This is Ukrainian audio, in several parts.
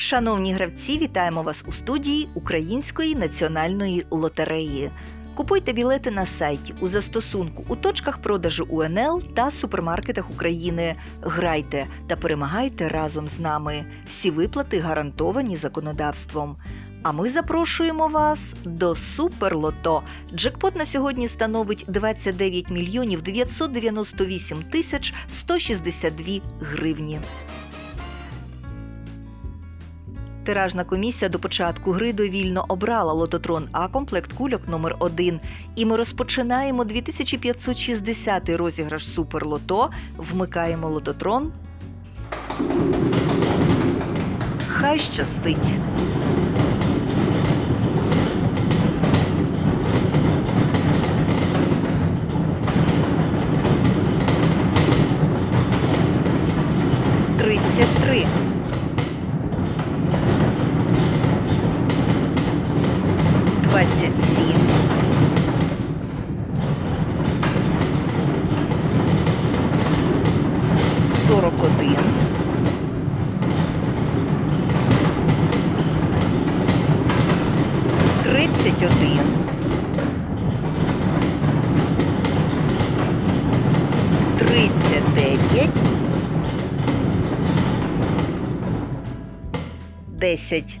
Шановні гравці, вітаємо вас у студії Української національної лотереї. Купуйте білети на сайті у застосунку у точках продажу УНЛ та супермаркетах України. Грайте та перемагайте разом з нами. Всі виплати гарантовані законодавством. А ми запрошуємо вас до Суперлото. Джекпот на сьогодні становить 29 мільйонів 998 тисяч 162 гривні. Тиражна комісія до початку гри довільно обрала лототрон А комплект кульок номер 1 І ми розпочинаємо 2560 розіграш Суперлото. Вмикаємо лототрон. Хай щастить! Тридцять три. Двадцять сім. Сорок один. Тридцять один. Тридцять дев'ять. Десять.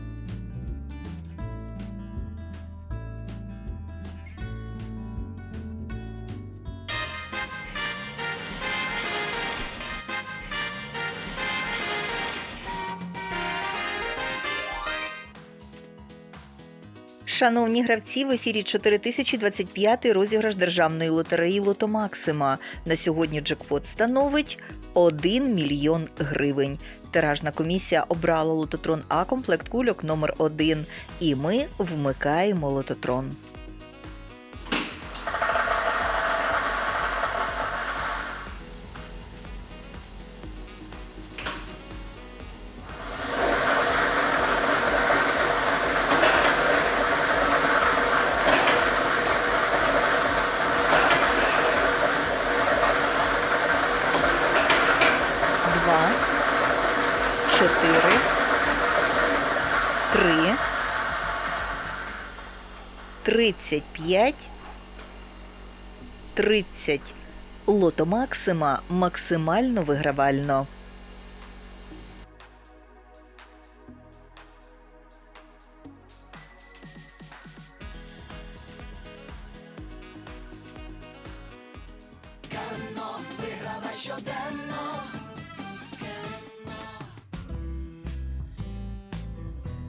Шановні гравці, в ефірі 4025 розіграш державної лотереї Лото Максима. На сьогодні джекпот становить 1 мільйон гривень. Тиражна комісія обрала лототрон А комплект кульок номер 1 І ми вмикаємо лототрон. Чотири, три, тридцять п'ять, тридцять. Лото Максима максимально вигравально.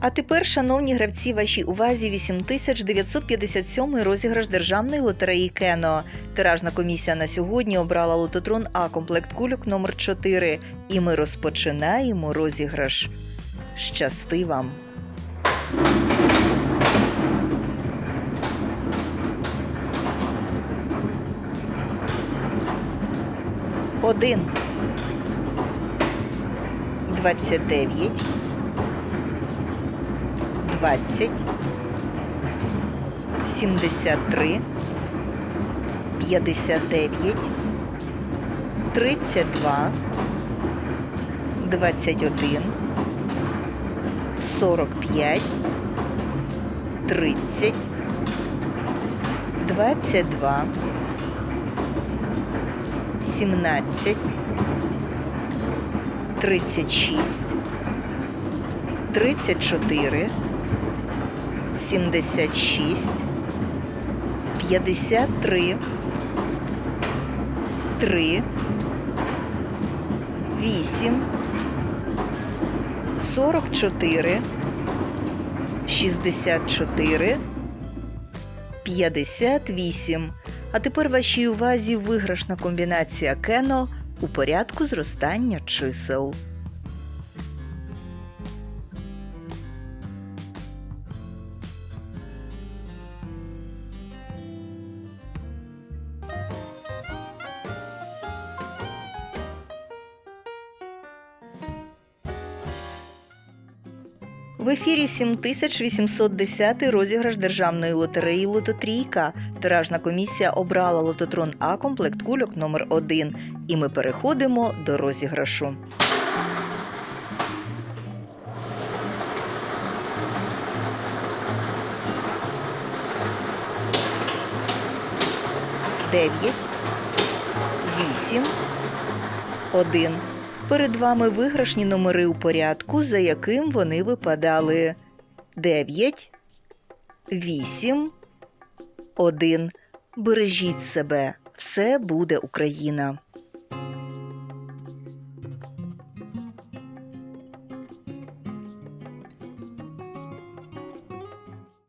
А тепер, шановні гравці, вашій увазі 8957 розіграш державної лотереї Кено. Тиражна комісія на сьогодні обрала лототрон А комплект кульок номер 4 І ми розпочинаємо розіграш. Щасти вам! Один. Двадцять дев'ять. 20, 73, 59, 32, 21, 45, 30, 22, 17, 36, 34, 76, 53, 3, 8, 44, 64, 58. А тепер вашій увазі виграшна комбінація Кено у порядку зростання чисел. В ефірі 7810 розіграш державної лотереї Лототрійка. Тиражна комісія обрала лототрон А комплект кульок номер 1 І ми переходимо до розіграшу. Дев'ять, вісім, один. Перед вами виграшні номери у порядку, за яким вони випадали. 9, 8, 1. Бережіть себе. Все буде Україна.